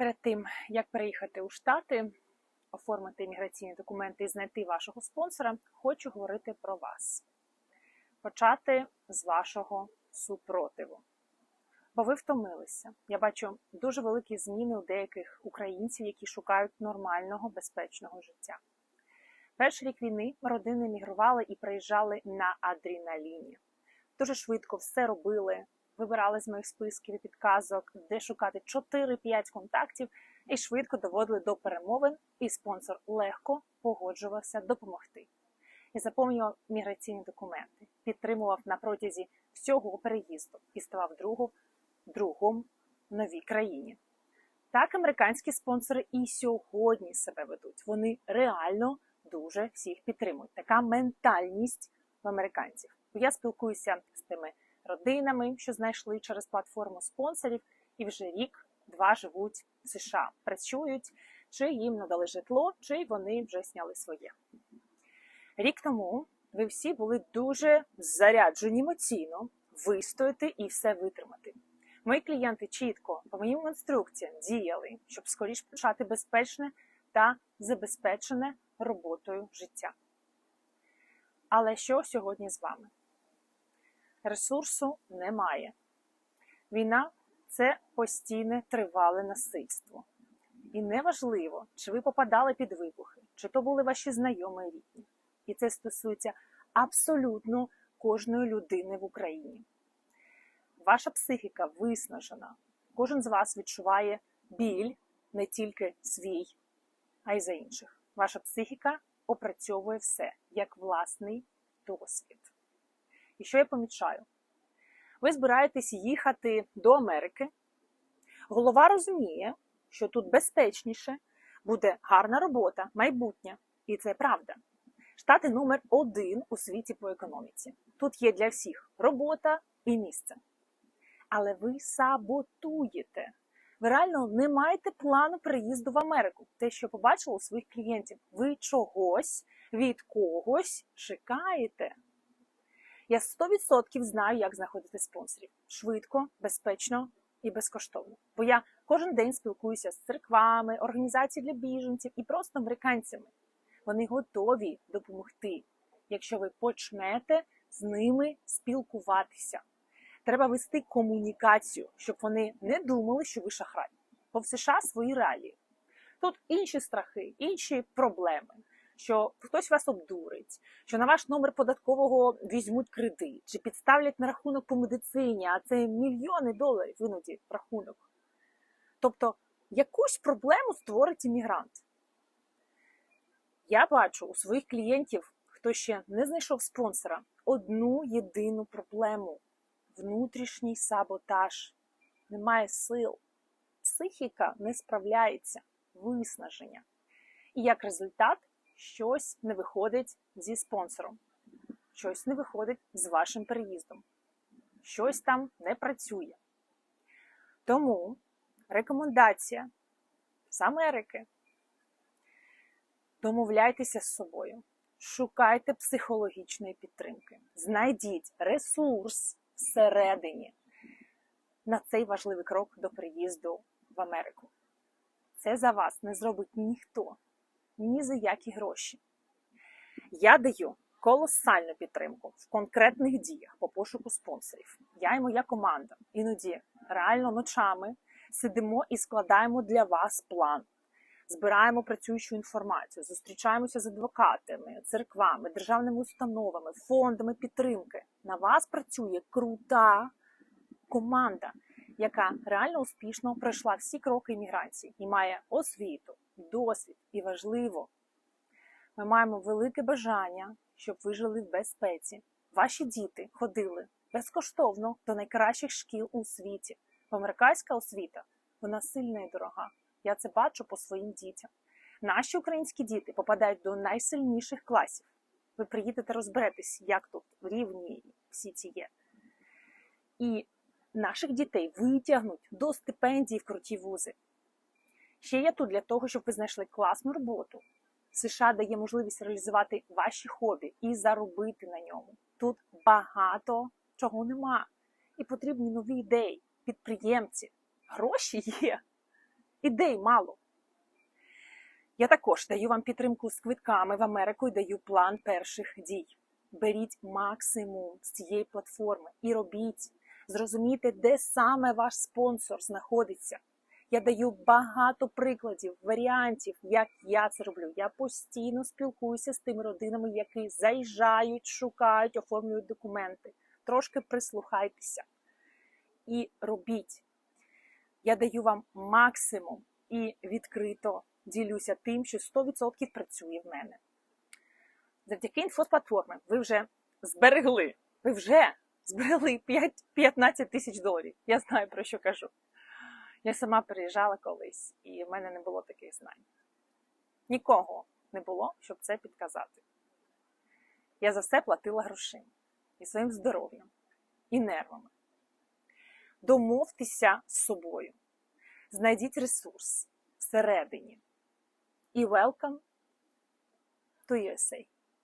Перед тим, як переїхати у Штати, оформити імміграційні документи і знайти вашого спонсора, хочу говорити про вас. Почати з вашого супротиву. Бо ви втомилися. Я бачу дуже великі зміни у деяких українців, які шукають нормального, безпечного життя. Перший рік війни родини мігрували і приїжджали на адреналіні. Дуже швидко все робили, вибирали з моїх списків і підказок, де шукати 4-5 контактів, і швидко доводили до перемовин, і спонсор легко погоджувався допомогти. І заповнював міграційні документи, підтримував на протязі всього переїзду і ставав другу, другом в новій країні. Так американські спонсори і сьогодні себе ведуть. Вони реально дуже всіх підтримують. Така ментальність в американців. Я спілкуюся з тими родинами, що знайшли через платформу спонсорів, і вже рік-два живуть в США, працюють, чи їм надали житло, чи вони вже сняли своє. Рік тому ви всі були дуже заряджені емоційно вистояти і все витримати. Мої клієнти чітко по моїм інструкціям діяли, щоб скоріш почати безпечне та забезпечене роботою життя. Але що сьогодні з вами? Ресурсу немає. Війна це постійне тривале насильство. І неважливо, чи ви попадали під вибухи, чи то були ваші знайомі рідні. І це стосується абсолютно кожної людини в Україні. Ваша психіка виснажена. Кожен з вас відчуває біль не тільки свій, а й за інших. Ваша психіка опрацьовує все як власний досвід. І що я помічаю? Ви збираєтесь їхати до Америки. Голова розуміє, що тут безпечніше, буде гарна робота, майбутнє. І це правда. Штати номер один у світі по економіці. Тут є для всіх робота і місце. Але ви саботуєте. Ви реально не маєте плану приїзду в Америку. Те, що побачили у своїх клієнтів, ви чогось від когось чекаєте. Я 100% знаю, як знаходити спонсорів швидко, безпечно і безкоштовно. Бо я кожен день спілкуюся з церквами, організаціями для біженців і просто американцями. Вони готові допомогти, якщо ви почнете з ними спілкуватися. Треба вести комунікацію, щоб вони не думали, що ви шахрай. Бо в США свої реалії. Тут інші страхи, інші проблеми що хтось вас обдурить, що на ваш номер податкового візьмуть кредит, чи підставлять на рахунок по медицині, а це мільйони доларів іноді рахунок. Тобто якусь проблему створить іммігрант. Я бачу у своїх клієнтів, хто ще не знайшов спонсора, одну єдину проблему внутрішній саботаж. Немає сил, психіка не справляється, виснаження. І як результат щось не виходить зі спонсором, щось не виходить з вашим переїздом, щось там не працює. Тому рекомендація з Америки. Домовляйтеся з собою, шукайте психологічної підтримки, знайдіть ресурс всередині на цей важливий крок до приїзду в Америку. Це за вас не зробить ніхто ні за які гроші. Я даю колосальну підтримку в конкретних діях по пошуку спонсорів. Я і моя команда іноді реально ночами сидимо і складаємо для вас план. Збираємо працюючу інформацію, зустрічаємося з адвокатами, церквами, державними установами, фондами підтримки. На вас працює крута команда, яка реально успішно пройшла всі кроки імміграції і має освіту, досвід і важливо. Ми маємо велике бажання, щоб ви жили в безпеці. Ваші діти ходили безкоштовно до найкращих шкіл у світі. Бо американська освіта вона сильна і дорога. Я це бачу по своїм дітям. Наші українські діти попадають до найсильніших класів. Ви приїдете розберетесь, як тут рівні всі ці є. І наших дітей витягнуть до стипендій в круті вузи. Ще я тут для того, щоб ви знайшли класну роботу. США дає можливість реалізувати ваші хобі і заробити на ньому. Тут багато чого нема. І потрібні нові ідеї, підприємці. Гроші є. ідей мало. Я також даю вам підтримку з квитками в Америку і даю план перших дій. Беріть максимум з цієї платформи і робіть. Зрозумійте, де саме ваш спонсор знаходиться. Я даю багато прикладів, варіантів, як я це роблю. Я постійно спілкуюся з тими родинами, які заїжджають, шукають, оформлюють документи. Трошки прислухайтеся і робіть. Я даю вам максимум і відкрито ділюся тим, що 100% працює в мене. Завдяки інфоплатформи ви вже зберегли, ви вже зберегли 5, 15 тисяч доларів. Я знаю, про що кажу. Я сама переїжджала колись, і в мене не було таких знань. Нікого не було, щоб це підказати. Я за все платила грошима і своїм здоров'ям, і нервами. Домовтеся з собою, знайдіть ресурс всередині. І welcome to USA.